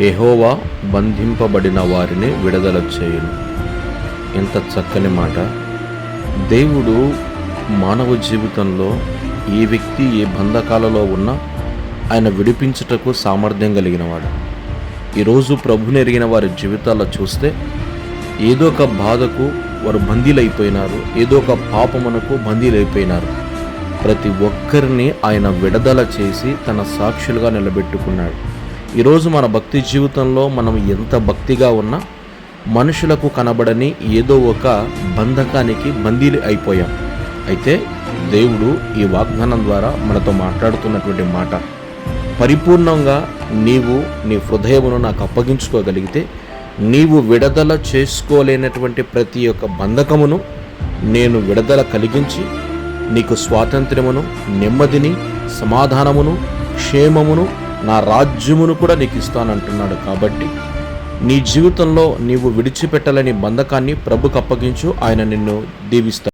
ఎహోవా బంధింపబడిన వారిని విడుదల చేయను. ఎంత చక్కని మాట. దేవుడు మానవ జీవితంలో ఏ వ్యక్తి ఏ బంధకాలలో ఉన్నా ఆయన విడిపించుటకు సామర్థ్యం కలిగినవాడు. ఈరోజు ప్రభుని ఎరిగిన వారి జీవితాల్లో చూస్తే ఏదో ఒక బాధకు వారు బందీలైపోయినారు. ఏదో ఒక పాపమునకు బందీలైపోయినారు. ప్రతి ఒక్కరిని ఆయన విడుదల చేసి తన సాక్షులుగా నిలబెట్టుకున్నాడు. ఈరోజు మన భక్తి జీవితంలో మనం ఎంత భక్తిగా ఉన్నా మనుషులకు కనబడని ఏదో ఒక బంధకానికి బందీలు అయిపోయాం. అయితే దేవుడు ఈ వాగ్దానం ద్వారా మనతో మాట్లాడుతున్నటువంటి మాట పరిపూర్ణంగా నీవు నీ హృదయమును నాకు అప్పగించుకోగలిగితే నీవు విడుదల చేసుకోలేనటువంటి ప్రతి ఒక్క బంధకమును నేను విడుదల కలిగించి నీకు స్వాతంత్ర్యమును నెమ్మదిని సమాధానమును క్షేమమును నా రాజ్యమును కూడా నీకు ఇస్తానంటున్నాడు కాబట్టి నీ జీవితంలో నీవు విడిచిపెట్టలేని బంధకాన్ని ప్రభుకు అప్పగించు ఆయన నిన్ను దీవిస్తాడు.